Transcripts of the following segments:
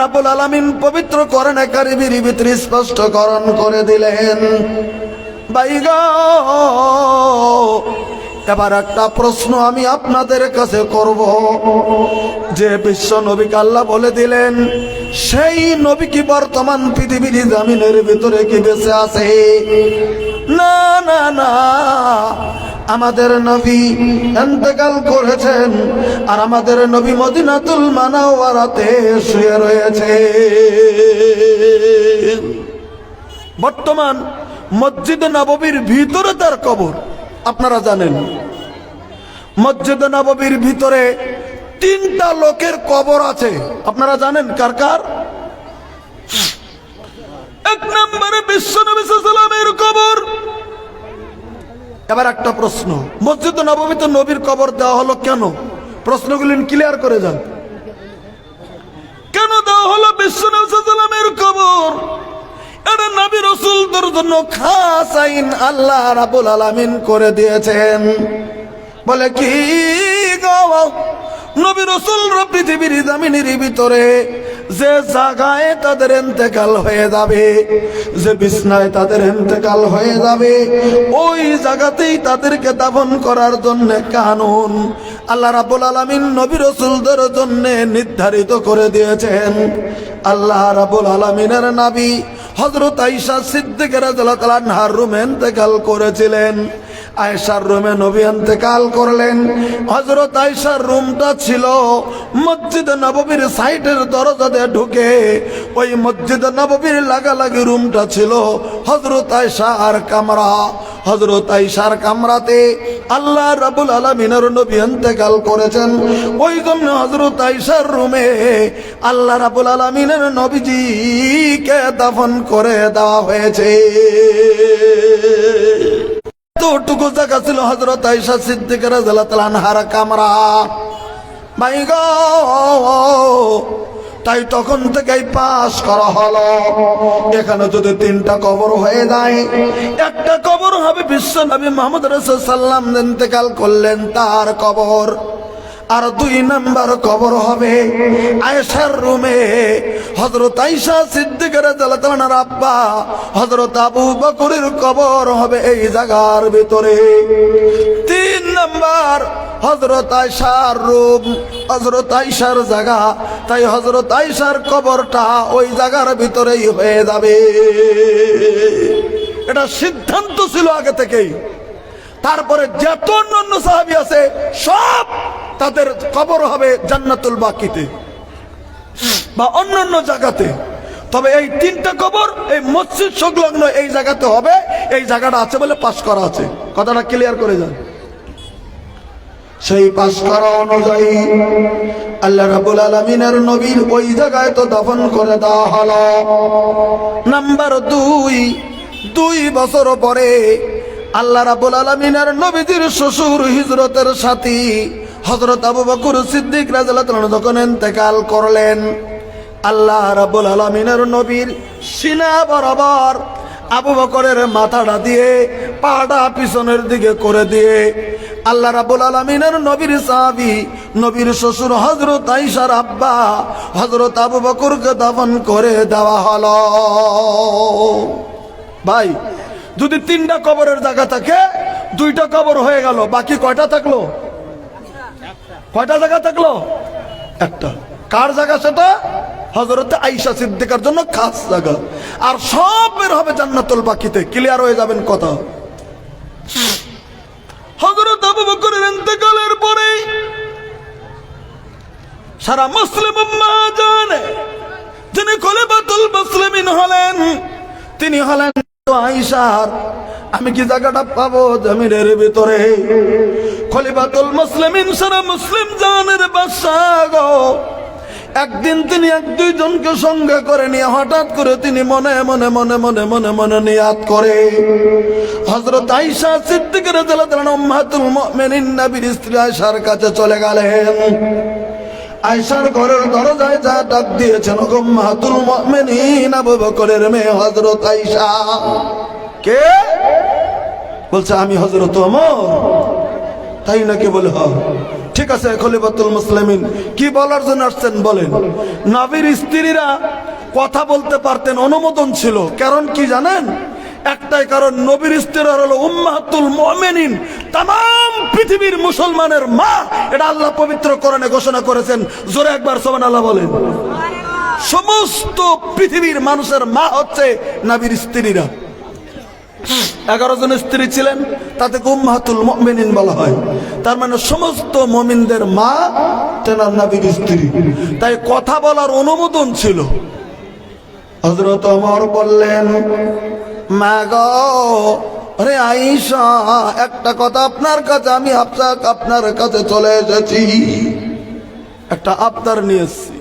রাবুল আলামিন পবিত্র করেন কারিবির ভিতরে স্পষ্টকরণ করে দিলেন। এবার একটা প্রশ্ন আমি আপনাদের কাছে করব। যে বিশ্ব নবীকে আল্লাহ বলে দিলেন, সেই নবী কি বর্তমান পৃথিবীর জামিনের ভিতরে কি বেঁচে আছে? না না না। আমাদের নবী এন্তেকাল করেছেন আর আমাদের নবী মদিনাতুল মানাওয়ারাতে শুয়ে রয়েছে বর্তমান মসজিদ নববীর ভিতরে তার কবর, আপনারা জানেন। মসজিদ নববীর ভিতরে তিনটা লোকের কবর আছে, আপনারা জানেন কার কার? এক নম্বরে বিশ্ব নবী সাল্লামের কবর এবার একটা প্রশ্ন। মসজিদ নবমীতে নবীর কবর দেওয়া হলো কেন? প্রশ্নগুলি ক্লিয়ার করে যান কেন দেওয়া হলো বিশ্বনাথের কবর? এটা নবী রসুলদের জন্য খাস আইন আল্লাহ রাবুল আলামিন করে দিয়েছেন। বলে কি গো? নবী রসুল পৃথিবীর জামিনের ভিতরে যে জায়গায় তাদের এন্তেকাল হয়ে যাবে, যে বিছনায় তাদের এন্তেকাল হয়ে যাবে, ওই জায়গাতেই তাদেরকে দাফন করার জন্য কানুন আল্লাহ রাবুল আলামিন নবী রসুলদের জন্য নির্ধারিত করে দিয়েছেন। আল্লাহ রাবুল আলামিনের নাবি হজরত আইসা সিদ্দিকের নাহার রুমে এন্তেকাল করেছিলেন। আয়েশার রুমে নবী এন্তেকাল করলেন। হজরত আয়েশার রুমটা ছিল মসজিদ নববীর সাইডের দরজা দিয়ে ঢুকে। ওই মসজিদ নববীর লাগালাগি রুমটা ছিল হজরত আয়েশা আর কামরা। হজরত আইসার কামরাতে আল্লাহ রাবুল আলমিনের নবী এন্তেকাল করেছেন। ওই জন্য হজরত আইসার রুমে আল্লাহ রাবুল আলমিনের নবীজিকে দাফন করে দেওয়া হয়েছে। এতটুকু জায়গা ছিল হজরত আইসা সিদ্দিকের হারা কামরা। ভাই গো, তাই তখন থেকেই পাশ করা হলো। এখানে যদি তিনটা কবর হয়ে যায়, একটা কবর হবে বিশ্ব নবী মোহাম্মদ রসুল সাল্লাম ইন্তেকাল করলেন তার কবর। আর দুই নাম্বার কবর হবে আয়েশার রুমে। হজরত আইসা সিদ্দিকের জালাতালার আব্বা হজরত আবু বকরের কবর হবে এই জায়গার ভিতরে। তিন নাম্বার হজরত আয়সার রুম হজরত আইসার জায়গা। তাই হজরত আইসার কবরটা ওই জায়গার ভিতরেই হয়ে যাবে। এটা সিদ্ধান্ত ছিল আগে থেকেই। তারপরে যত অন্য সাহাবি আছে, সব তাদের কবর হবে জান্নাতুল বাকিতে বা অন্যান্য জায়গাতে। তবে এই তিনটা কবর, এই মসজিদ সংলগ্ন এই জায়গাতে হবে, এই জায়গাটা আছে বলে পাশ করা আছে। কথাটা ক্লিয়ার করে যান সেই পাশ করা অনুযায়ী আল্লাহ রাবুল আলমিনের নবীর ওই জায়গায় তো দাফন করে দেওয়া হলো। নাম্বার দুই দুই বছর পরে আল্লাহ রাবুল আলমিনের নবীজির শ্বশুর হিজরতের সাথী হজরত আবু বকুর সিদ্দিক রাজাল্লাহ যখন এতেকাল করলেন, আল্লাহ রাবুল আলমিনের নবীর সিনা বরাবর আবু বকরের মাথাটা দিয়ে পাটা পিছনের দিকে করে দিয়ে আল্লাহ রাবুল আলমিনের নবীর সাহাবি, নবীর শ্বশুর হজরত আইসার আব্বা হজরত আবু বকরকে দাফন করে দেওয়া হলো। ভাই, যদি তিনটা কবরের জায়গা থাকে, দুইটা কবর হয়ে গেল, বাকি কয়টা থাকল? কয়টা জায়গা থাকল? একটা। কার জায়গা সেটা? হজরতে আইসা সিদ্দিকার জন্য খাস জায়গা। আর সব বের হবে জান্নাতুল বাকিতে। ক্লিয়ার হয়ে যাবেন কথা। হজরত আবু বকরের ইন্তেকালের পরে সারা মুসলিম উম্মাহ জানে, যিনি খলিফাতুল মুসলিমিন হলেন, তিনি হলেন আমি কি জায়গাটা পাবো জমিনের ভিতরে? খলিফাতুল মুসলিমিন সারা মুসলিম জানের বাদশাহ একদিন তিনি এক দুইজনকে সঙ্গে করে নিয়ে হঠাৎ করে তিনি মনে মনে মনে মনে মনে মনে নিয়াত করে। হজরত আইসা সিদ্দিকের জেলা উম্মাতুল মুমিনিন, নবীর স্ত্রী আয়সার কাছে চলে গেলেন। আয়সার ঘরের দরজায় যা ডাক দিয়েছেন উম্মাতুল মুমিনিন, আবু বকরের মেয়ে হযরত আয়েশা কে? বলছে, আমি হযরত ওমর। তাই নাকি বলে হ ঠিক আছে, খলিফাতুল মুসলিমিন, কি বলার জন্য আসছেন বলেন। নবীর স্ত্রীরা কথা বলতে পারতেন, অনুমোদন ছিল। কারণ কি জানেন? একটাই কারণ, নবীর স্ত্রীরা হলো উম্মাহাতুল মুমিনিন। তাম পৃথিবীর মুসলমানের মা। এটা আল্লাহ পবিত্র কোরআনে ঘোষণা করেছেন। জোরে একবার সুবহানাল্লাহ বলেন। সমস্ত পৃথিবীর মানুষের মা হচ্ছে নবীর স্ত্রীরা। এগারো জন স্ত্রী ছিলেন তাতে উম্মাহাতুল মুমিনিন বলা হয়। তার মানে সমস্ত মমিনদের মা তেনার নবীর স্ত্রী। তাই কথা বলার অনুমোদন ছিল। হজরত অমর বললেন মা আরে আইসা একটা কথা আপনার কাছে, আমি আপনার কাছে চলে এসেছি। একটা আবদার নিয়ে এসেছি।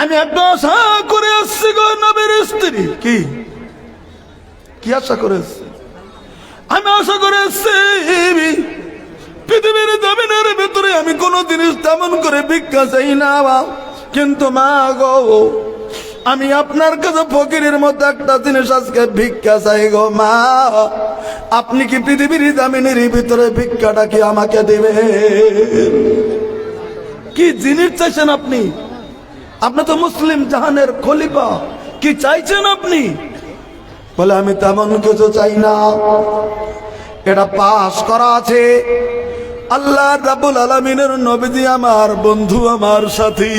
আমি একটা আশা করে আসছি গো নবীর স্ত্রী। কি? কি আশা করে আসছি আমি আশা করে আসছি পৃথিবীর জমিনের ভিতরে আমি কোনো জিনিস তেমন করে ভিক্ষা চাই না কিন্তু মা গো আমি আপনার কাছে ফকিরের মতো একটা জিনিস আজকে ভিক্ষা চাই গো মা। আপনি কি পৃথিবীর জামিনের ভিতরে ভিক্ষাটা কি আমাকে দেবে কি জিনিস চাইছেন আপনি? আপনি তো মুসলিম জাহানের খলিফা, কি চাইছেন আপনি? বলে, আমি তেমন কিছু চাই না। এটা পাস করা আছে। আল্লাহ রাবুল আলমিনের নবীজি আমার বন্ধু, আমার সাথী।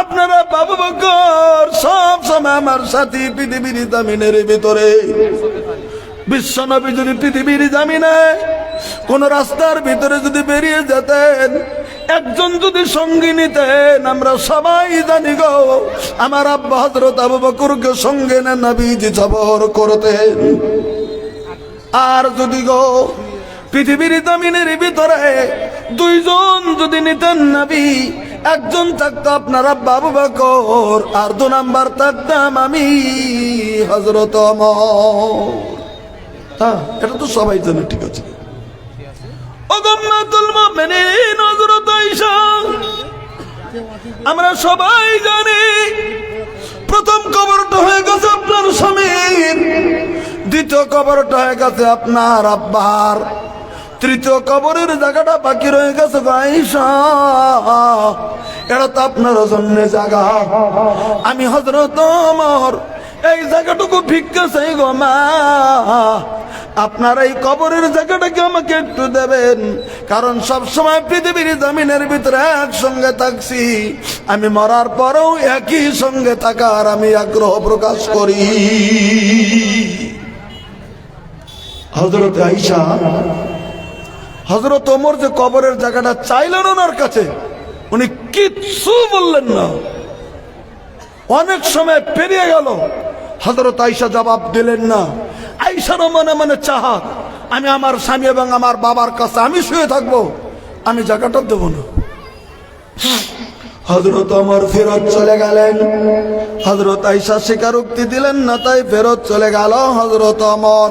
আপনারা বাবু বকর সব সময় আমার সাথী পৃথিবীর জামিনের ভিতরে। বিশ্ব নবী যদি পৃথিবীর জামিনে কোন রাস্তার ভিতরে যদি বেরিয়ে যেতেন, একজন যদি সঙ্গী নিতেন, আমরা সবাই জানি গো, আমার আব্বা হজরত আবু বকরকে সঙ্গে না নবীজি সবর করতেন। আর যদি গো পৃথিবীর জমিনের ভিতরে দুইজন যদি নিতেন নবী একজন থাকতো আপনারা বাবু বকর, আর দু নাম্বার থাকতাম আমি হজরত হ্যাঁ এটা তো সবাই জানে, ঠিক আছে। আমরা সবাই জানি, প্রথম কবরটা হয়ে গেছে আপনার স্বামীর, দ্বিতীয় কবরটা হয়ে গেছে আপনার আব্বার। তৃতীয় কবরের জায়গাটা বাকি রয়ে গেছে এটা তো আপনার জন্য জায়গা। আমি হজরত আমার এই জায়গাটুকু ভিক্ষা চাই গো মা। আপনার এই কবরের জায়গাটাকে আমাকে একটু দেবেন, কারণ সব সময় পৃথিবীর জমিনের ভিতরে একসঙ্গে থাকছি। আমি মরার পরেও একই সঙ্গে থাকার আমি আগ্রহ প্রকাশ করি। হজরত আইসা হজরত ওমর যে কবরের জায়গাটা চাইলেন ওনার কাছে, উনি কিচ্ছু বললেন না। অনেক সময় পেরিয়ে গেল হজরত আইসা জবাব দিলেন না। আইসারও মনে মনে চাহাত আমি আমার স্বামী এবং আমার বাবার কাছে আমি শুয়ে থাকব, আমি জায়গাটা দেব না। হজরত আমার ফেরত চলে গেলেন। হজরত আইসা স্বীকারোক্তি দিলেন না, তাই ফেরত চলে গেল হজরত আমর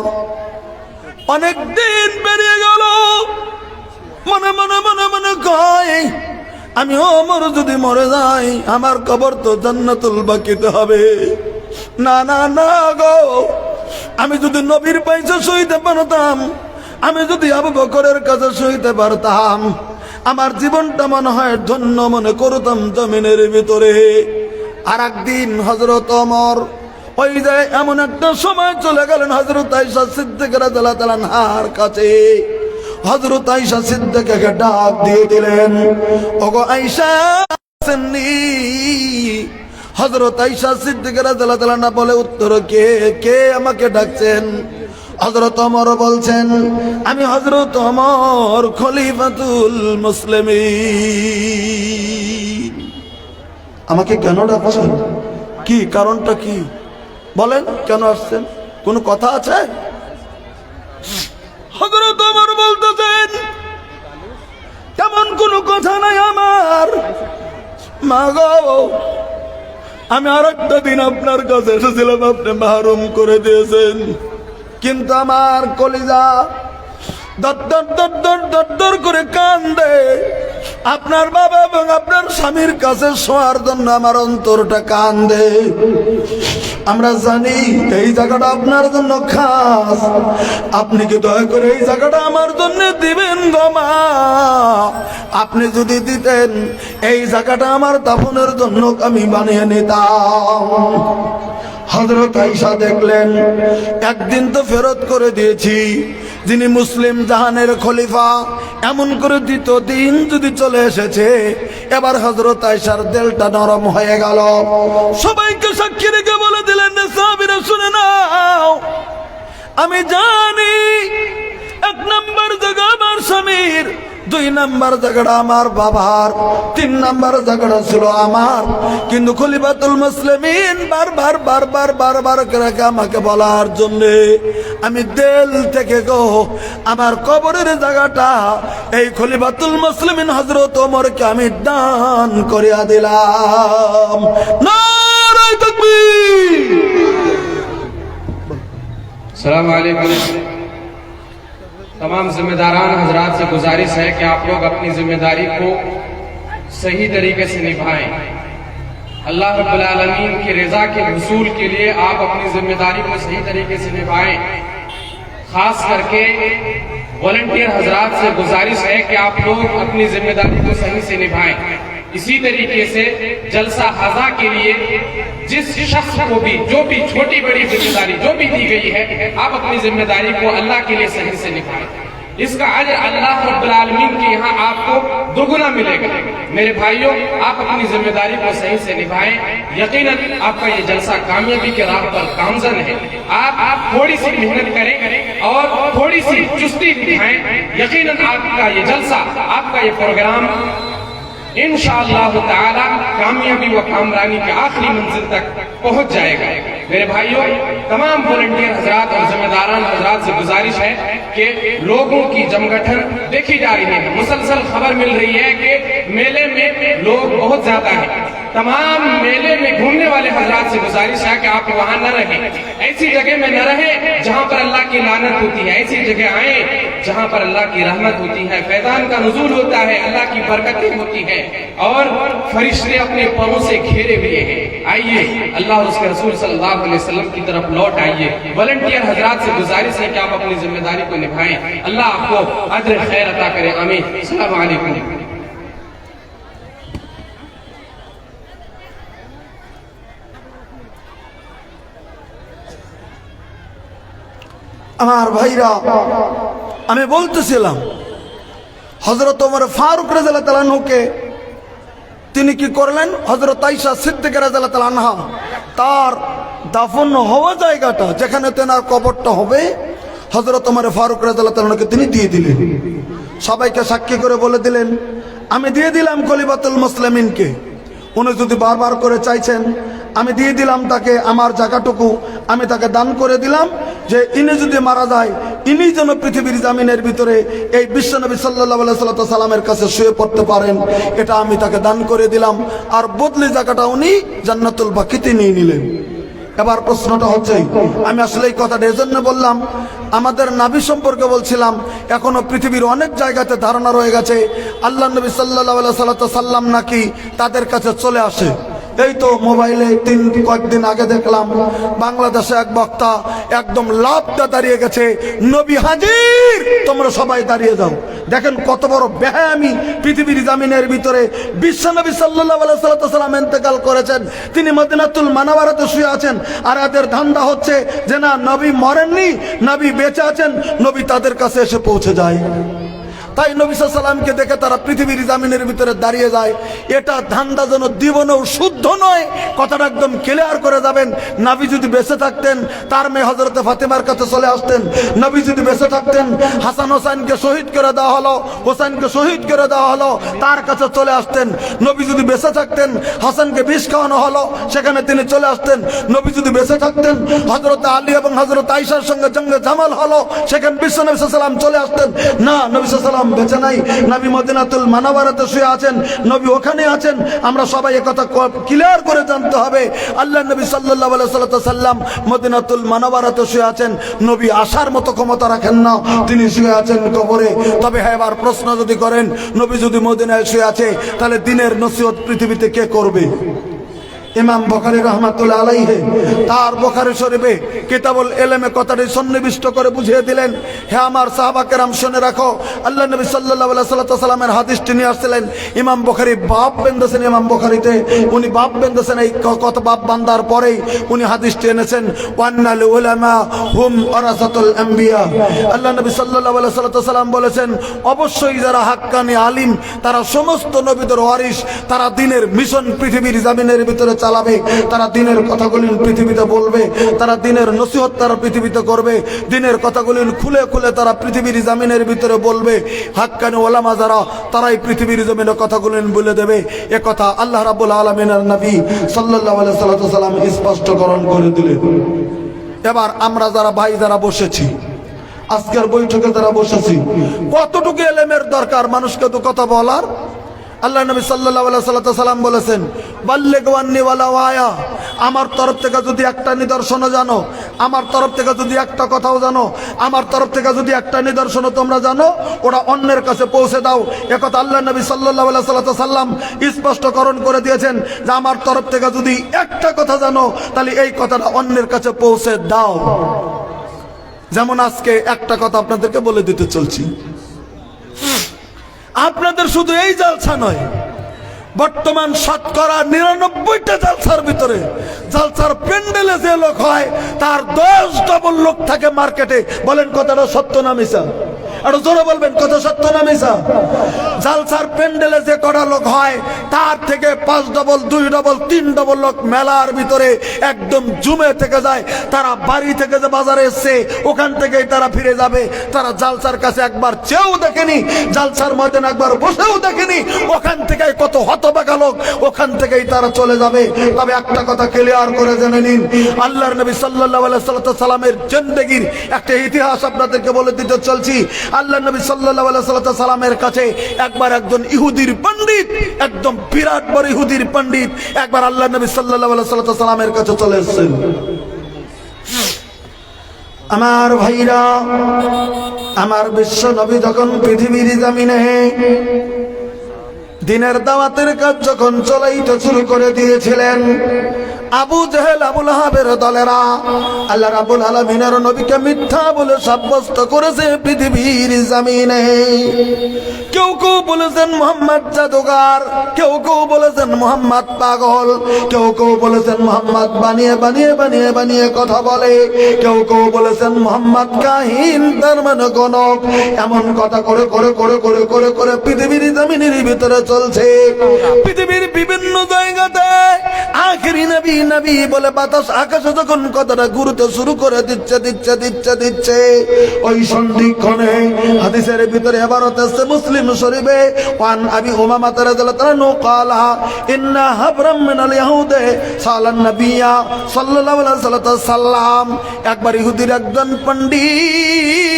অনেক দিন পেরিয়ে গেল মনে মনে মনে মনে কয় আমি অমর যদি মরে যাই, আমার কবর তো জান্নাতুল বাকিতে হবে। না না না গো, আমি যদি নবীর পয়সা সইতে পারতাম, আমি যদি আবু বকরের কাছে সইতে পারতাম, আমার জীবনটা মনে হয় ধন্য মনে করতাম জমিনের ভিতরে। আর একদিন হজরত অমর, ওই যে এমন একটা সময় চলে গেলেন হজরত আইসা সিদ্দিক রাদিয়াল্লাহু তাআলা নাহার কাছে। হজরত আইসা সিদ্দিককে ডাক দিয়ে দিলেন, ওগো আইসা হজরত আইসা সিদ্দিক রাদিয়াল্লাহু তাআলা না বলে, উত্তর কে? কে আমাকে ডাকছেন? হজরত অমর বলছেন, আমি হজরত অমর খলিফাতুল মুসলিমিন। আমাকে কেন ডাকছেন? কি কারণটা কি? বলেন, কেন আসছেন? কোনো কথা আছে? হজরত তেমন কোনো কথা নাই আমার। মা গো আমি আর একটা দিন আপনার কাছে এসেছিলাম, আপনি মাহরুম করে দিয়েছেন। কিন্তু আমার কলিজা দর দর দর দর দর করে কান্দে। আপনার বাবা এবং আপনার স্বামীর কাছে শোয়ার জন্য আমার অন্তরটা কান্দে। আমরা জানি এই জায়গাটা আপনার জন্য খাস। আপনি কি দয়া করে এই জায়গাটা আমার জন্য দিবেন গো মা? আপনি যদি দিতেন, এই জায়গাটা আমার দাফনের জন্য আমি বানিয়ে নিতাম। হজরত আইসা দেখলেন, একদিন তো ফেরত করে দিয়েছি। যিনি মুসলিম জাহানের খলিফা, এমন করে দ্বিতীয় দিন যদি চলে এসেছে, এবার হজরত আয়সার দেলটা নরম হয়ে গেল। সবাইকে সাক্ষী রেখে বলে দিলেন সাহাবিরা, শুনে নাও। আমি জানি এক নম্বর জায়গা আমার স্বামীর। দুই নাম্বার জায়গাটা আমার বাবার, তিন নাম্বার জায়গাটা ছিল আমার। কিন্তু খলিফাতুল মুসলিমিন বারবার বারবার বারবার করে আমাকে বলার জন্য? আমি দেল থেকে গো, আমার কবরের জায়গাটা এই খলিফাতুল মুসলিমিন হজরত ওমরকে আমি দান করিয়া দিলাম। تمام ذمہ داران حضرات سے گزارش ہے کہ آپ لوگ اپنی ذمہ داری کو صحیح طریقے سے نبھائیں۔ اللہ رب العالمین کی رضا کے حصول کے لیے آپ اپنی ذمہ داری کو صحیح طریقے سے نبھائیں۔ خاص کر کے والنٹیر حضرات سے گزارش ہے کہ آپ لوگ اپنی ذمہ داری کو صحیح سے نبھائیں۔ اسی طریقے سے جلسہ ہزا کے لیے جس شخص کو بھی، جو بھی چھوٹی بڑی ذمہ داری جو بھی دی گئی ہے، آپ اپنی ذمہ داری کو اللہ کے لیے صحیح سے نبھائیں۔ اس کا عجر اللہ رب العالمین کے یہاں آپ کو دگنا ملے گا۔ میرے بھائیوں، آپ اپنی ذمہ داری کو صحیح سے نبھائیں۔ یقیناً آپ کا یہ جلسہ کامیابی کے راہ پر کامزن ہے۔ آپ آپ تھوڑی سی محنت کریں اور تھوڑی سی چستی دکھائیں یقیناً آپ کا یہ جلسہ، آپ کا یہ پروگرام انشاءاللہ تعالی کامیابی و کامرانی کے آخری منزل تک پہنچ جائے گا۔ میرے بھائیوں تمام بولنٹیر حضرات اور ذمہ داران حضرات سے گزارش ہے کہ لوگوں کی جمگٹھن دیکھی جا رہی ہے۔ مسلسل خبر مل رہی ہے کہ میلے میں لوگ بہت زیادہ ہیں۔ تمام میلے میں گھومنے والے حضرات سے گزارش ہے کہ آپ وہاں نہ رہیں۔ ایسی جگہ میں نہ رہیں جہاں پر اللہ کی لانت ہوتی ہے۔ ایسی جگہ آئیں جہاں پر اللہ کی رحمت ہوتی ہے۔ فیضان کا نزول ہوتا ہے، اللہ کی برکتیں ہوتی ہیں اور فرشتے اپنے پاؤں سے گھیرے ہوئے ہیں۔ آئیے، اللہ اور اس کے رسول صلی اللہ علیہ وسلم کی طرف لوٹ آئیے۔ والنٹیئر حضرات سے گزارش ہے کہ آپ اپنی ذمہ داری کو نبھائیں۔ اللہ آپ کو عدر خیر عطا کرے، آمین۔ السلام علیکم۔ আমার ভাইরা, আমি বলতেছিলাম হজরত ওমর ফারুক রাজাল্লাহ তালানহুকে তিনি কি করলেন? হজরত আইসা সিদ্দিক রাজাল্লাহ তালানহা তার দাফন হওয়া জায়গাটা যেখানে তেনার কবরটা হবে হজরত ওমর ফারুক রাজাল্লাহ তালানহুকে তিনি দিয়ে দিলেন। সবাইকে সাক্ষী করে বলে দিলেন, আমি দিয়ে দিলাম কলিবাতুল মুসলিমিনকে উনি যদি বারবার করে চাইছেন, আমি দিয়ে দিলাম তাকে, আমার জায়গাটুকু, আমি তাকে দান করে দিলাম যে ইনি যদি মারা যায়, ইনি যেন পৃথিবীর জামিনের ভিতরে এই বিশ্বনবী সাল্লাহ সাল্লামের কাছে শুয়ে পড়তে পারেন, এটা আমি তাকে দান করে দিলাম। আর বদলি জায়গাটা উনি জান্নাতুল বাকিতে নিয়ে নিলেন। এবার প্রশ্নটা হচ্ছে, আমি আসলে এই কথাটা এজন্য বললাম, আমাদের নাবি সম্পর্কে বলছিলাম, এখনও পৃথিবীর অনেক জায়গাতে ধারণা রয়ে গেছে, আল্লাহ নবী সাল্লাহ সাল্লাম নাকি তাদের কাছে চলে আসে। এই তো মোবাইলে তিন কয়েকদিন আগে দেখলাম বাংলাদেশে এক বক্তা একদম লাভটা দাঁড়িয়ে গেছে, নবী হাজির! তোমরা সবাই দাঁড়িয়ে যাও। দেখেন কত বড় বেহায়ামি পৃথিবীর জামিনের ভিতরে বিশ্বনবী সাল্লাম এতেকাল করেছেন। তিনি মদিনাতুল মানাবারাতে শুয়ে আছেন। আর এদের ধান্দা হচ্ছে যে না, নবী মরেননি, নবী বেঁচে আছেন, নবী তাদের কাছে এসে পৌঁছে যায়। তাই নবী সাল্লামকে দেখে তারা পৃথিবীর জামিনের ভিতরে দাঁড়িয়ে যায়। এটা ধান্দা যেন জীবনেও শুদ্ধ নয়, কথাটা একদম ক্লিয়ার করে যাবেন। নাবি যদি বেঁচে থাকতেন, তার মেয়ে হজরতে ফাতেমার কাছে চলে আসতেন। নবী যদি বেঁচে থাকতেন, হাসান হোসেনকে শহীদ করে দেওয়া হলো হোসেনকে শহীদ করে দেওয়া হলো, তার কাছে চলে আসতেন। নবী যদি বেঁচে থাকতেন, হাসানকে বিষ খাওয়ানো হলো, সেখানে তিনি চলে আসতেন। নবী যদি বেঁচে থাকতেন হজরত আলী এবং হজরত আইসার সঙ্গে জঙ্গে জামাল হলো, সেখানে বিশ্ব নবী সাল্লাম চলে আসতেন। না, নবী সাল্লাম বেঁচে নাই। নবী মদিনাতুল মানাবারাতে শুয়ে আছেন। নবী ওখানে আছেন। আমরা সবাই একথা ক্লিয়ার করে জানতে হবে। আল্লাহ নবী সাল্লাহ সাল্লাম মদিনাতুল মানবারাতে শুয়ে আছেন। নবী আসার মতো ক্ষমতা রাখেন না, তিনি শুয়ে আছেন কবরে। তবে হ্যাঁ এবার প্রশ্ন যদি করেন, নবী যদি মদিনায় শুয়ে আছে, তাহলে দিনের নসিহত পৃথিবীতে কে করবে? ইমাম বখারি রহমাতুল্লাহ আলাইহে তার বখারি শরীফে কিতাবুল এলেমে কথাটি সন্নিবিষ্ট করে বুঝিয়ে দিলেন। হে আমার সাহাবাকেরাম শুনে রাখো, আল্লাহ নবী সাল্লাল্লাহু আলাইহি সাল্লামের হাদিসটি নিয়ে আসছিলেন। ইমাম বখারি বাপ বেঁধেছেন ইমাম বখারিতে। উনি বাপ বেঁধেছেন এই কত বাপ বান্দার পরেই উনি হাদিসটি এনেছেন। ওয়ান্নাল উলামা হুম ওয়ারাসাতুল আম্বিয়া। আল্লাহ নবী সাল্লাল্লাহু আলাইহি সাল্লাম বলেছেন, অবশ্যই যারা হাক্কানি আলিম, তারা সমস্ত নবীদের ওয়ারিস তারা দিনের মিশন পৃথিবীর জামিনের ভিতরে চালাবে, তারা দিনের কথাগুলি পৃথিবীতে বলবে, তারা দিনের নসিহত তারা পৃথিবীতে করবে, দিনের কথাগুলি খুলে খুলে তারা পৃথিবীর জামিনের ভিতরে বলবে। হাক্কানি ওলামা যারা, তারাই পৃথিবীর জমিনে কথাগুলি বলে দেবে। এ কথা আল্লাহ রাব্বুল আলমিনের নবী আলাইহি সাল্লাম স্পষ্টকরণ করে দিলেন এবার আমরা যারা ভাই যারা বসেছি, আজকের বৈঠকে যারা বসেছি, কতটুকু এলেমের দরকার মানুষকে তো কথা বলার? আল্লাহ নবী সাল্লাহ সাল্লাম বলেছেন বাল্যে গোয়ান্নিওয়ালা ওয়ায়া আমার তরফ থেকে যদি একটা নিদর্শনও জানো, আমার তরফ থেকে যদি একটা কথাও জানো, আমার তরফ থেকে যদি একটা নিদর্শনও তোমরা জানো ওরা অন্যের কাছে পৌঁছে দাও। একথা আল্লাহ নবী সাল্লাহ সাল্লা সাল্লাম স্পষ্টকরণ করে দিয়েছেন যে আমার তরফ থেকে যদি একটা কথা জানো, তাহলে এই কথাটা অন্যের কাছে পৌঁছে দাও। যেমন আজকে একটা কথা আপনাদেরকে বলে দিতে চলছি। আপনাদের শুধু এই জালসা নয়, বর্তমান শতকরা নিরানব্বইটা জালসার ভিতরে জালসার প্যান্ডেলে যে লোক হয়, তার দশ ডবল লোক থাকে মার্কেটে। বলেন কথাটা সত্য না মিশা আরও জোরে বলবেন, কথা সত্য না জালসার প্যান্ডেলে যে কটা লোক হয়, তার থেকে পাঁচ ডবল দুই ডবল তিন ডবল লোক মেলার ভিতরে একদম জুমে থেকে যায়। তারা বাড়ি থেকে যে বাজারে এসছে, ওখান থেকেই তারা ফিরে যাবে। তারা জালসার কাছে একবার চেয়েও দেখেনি, জালসার ময়দান একবার বসেও দেখেনি। ওখান থেকে কত হতবাগা লোক, ওখান থেকেই তারা চলে যাবে। তবে একটা কথা ক্লিয়ার করে জেনে নিন, আল্লাহর নবী আলাইহি সাল্লামের জিন্দেগির একটা ইতিহাস আপনাদেরকে বলে দিতে চলছি। আল্লাহ নবী আলাইহি সাল্লামের কাছে একবার একজন ইহুদির পণ্ডিত, একদম বিরাট বড় ইহুদির পণ্ডিত একবার আল্লাহ নবী সাল্লাল্লাহু আলাইহি সাল্লামের কাছে চলে এসেছেন। আমার ভাইরা, আমার বিশ্ব নবী যখন পৃথিবীর জামিনে দিনের দাওয়াতের কাজ যখন চলাইতে শুরু করে দিয়েছিলেন আবু জেহেল, আবুল হাবের দলেরা আল্লাহ রাবুল আলমিনের নবীকে মিথ্যা বলে সাব্যস্ত করেছে পৃথিবীর জামিনে। কেউ কেউ বলেছেন মোহাম্মদ জাদুগার কেউ কেউ বলেছেন মোহাম্মদ পাগল, কেউ কেউ বলেছেন মোহাম্মদ বানিয়ে বানিয়ে বানিয়ে বানিয়ে কথা বলে। কেউ কেউ বলেছেন মোহাম্মদ কাহিন, তার মানে গণক। এমন কথা করে করে করে করে করে করে পৃথিবীর জামিনের ভিতরে চলছে। পৃথিবীর বিভিন্ন জায়গাতে আখেরি নবী নবী বলে বাতাস আকাশে যখন কথাটা ঘুরতে শুরু করে দিচ্ছে দিচ্ছে দিচ্ছে দিচ্ছে, ওই সন্ধিক্ষণে হাদিসের ভিতরে এবারত আসছে মুসলিম শরীফে, ওয়ান আবি উমামা তারাজালাতানু ক্বালা ইন্না হাবরাম মিনাল ইয়াহুদে সালান নবিয়া সাল্লাল্লাহু আলাইহি সাল্লাম। একবার ইহুদির একজন পণ্ডিত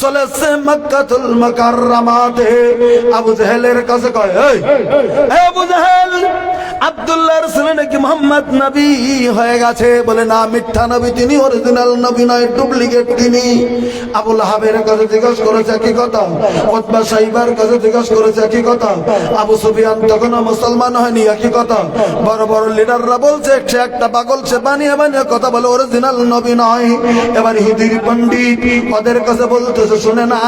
চলেছে মক্কাতুল মুকাররমাতে। আবু জাহেলের কাছে কয় এই আবু জাহেল আব্দুল্লাহর ছেলে নাকি মোহাম্মদ নবী হয়ে গেছে? বলে না মিথ্যা নবী তিনি অরিজিনাল নবী নয় ডুপ্লিকেট তিনি। আবুল হাবের কাছে জিজ্ঞেস করেছে কি কথা? ওতবা সাইবার কাছে জিজ্ঞেস করেছে কি কথা? আবু সুফিয়ান তখনও মুসলমান হয়নি একই কথা? বড় বড় লিডাররা বলছে সে একটা পাগল সে বানিয়ে বানিয়ে কথা বলে অরিজিনাল নবী নয়। এবার হিদির পণ্ডিত ওদের কাছে বলতেছে শুনে না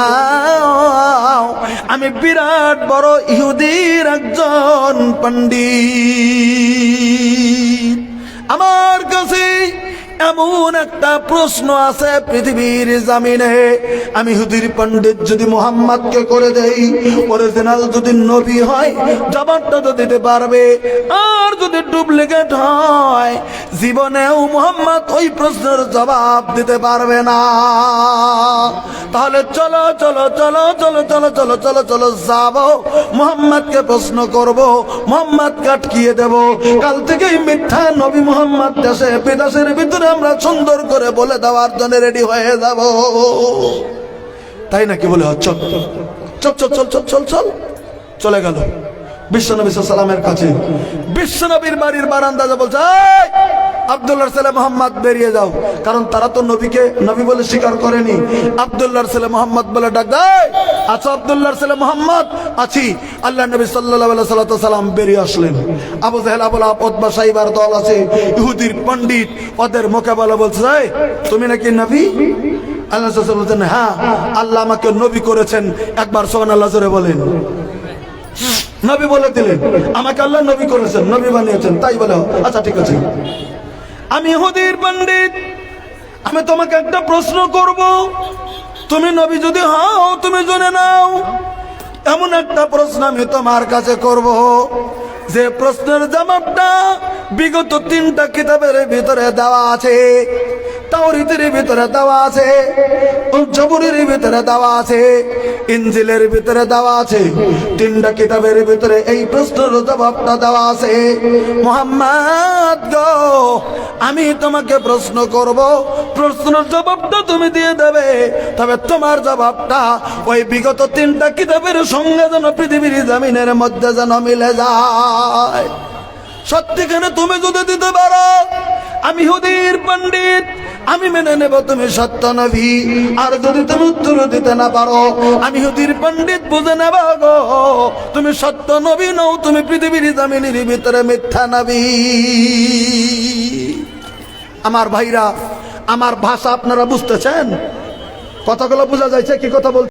আমি বিরাট বড় ইহুদির একজন পণ্ডিত। আমার কাছে এমন একটা প্রশ্ন আছে পৃথিবীর জামিনে। আমি হুদির পণ্ডিত যদি মোহাম্মদকে করে দেই অরিজিনাল যদি নবী হয়, জবাবটা তো দিতে পারবে। আর যদি ডুপ্লিকেট হয়, জীবনেও মোহাম্মদ ওই প্রশ্নের জবাব দিতে পারবে না। তাহলে চলো চলো চলো চলো চলো চলো চলো চলো যাব। মোহাম্মদকে প্রশ্ন করব মোহাম্মদ কাটকিয়ে দেব। কাল থেকেই মিথ্যা নবী মোহাম্মদ দেশে, বিদেশের ভিতরে আমরা সুন্দর করে বলে দেওয়ার জন্য রেডি হয়ে যাব তাই নাকি বলে "হ্যাঁ, চল চল চল চল চল চল চল চলে গেল বিশ্বনবী সাল্লামের কাছে। বিশ্বনবীর বাড়ির বারান্দাজে বলছে "এই, আব্দুল্লাহ ছেলে মোহাম্মদ বেরিয়ে যাও। কারণ তারা তো নবীকে নবী বলে স্বীকার করেনি। আব্দুল্লাহর ছেলে মোহাম্মদ বলে ডাক দেয় আছো আব্দুল্লাহর ছেলে মোহাম্মদ আছি। আল্লাহ নবী সাল্লাহ সাল্লাম বেরিয়ে আসলেন। আবু জাহেল আবুল আবদবা সাইবার দল আছে ইহুদির পণ্ডিত ওদের মোকাবেলা বলছে "এই, তুমি নাকি নবী? আল্লাহ বলছেন হ্যাঁ আল্লাহ আমাকে নবী করেছেন। একবার সোহান আল্লাহ জোরে বলেন। নবী বলে দিলেন, আমাকে আল্লাহ নবী করেছেন, নবী বানিয়েছেন, তাই বলে আচ্ছা ঠিক আছে। আমি হুদির পণ্ডিত, আমি তোমাকে একটা প্রশ্ন করব। তুমি নবী যদি হও, তুমি জেনে নাও, এমন একটা প্রশ্ন আমি তোমার কাছে করব। যে প্রশ্নের জবাবটা বিগত তিনটা কিতাবের ভিতরে দেওয়া আছে তাওরিতের ভিতরে দেওয়া আছে জবুরের ভিতরে দেওয়া আছে ইঞ্জিলের ভিতরে দেওয়া আছে, তিনটা কিতাবের ভিতরে এই প্রশ্নের জবাবটা দেওয়া আছে। মোহাম্মদ গো, আমি তোমাকে প্রশ্ন করব, প্রশ্নের জবাবটা তুমি দিয়ে দেবে, তবে তোমার জবাবটা ওই বিগত তিনটা কিতাবের সঙ্গে যেন পৃথিবীর জমিনের মধ্যে যেন মিলে যায়। সত্যিখানে তুমি যদি দিতে পারো? আমি হুদির পণ্ডিত, আমি মেনে নেব তুমি সত্য নবী। আর যদি তুমি উত্তর দিতে না পারো, আমি হুদির পণ্ডিত বুঝে নেব গো। তুমি সত্য নবী নও, তুমি পৃথিবীর জমিনের ভিতরে মিথ্যা নবী। আমার ভাইরা, আমার ভাষা আপনারা বুঝতেছেন? কথাগুলো বোঝা যাচ্ছে কি কথা বল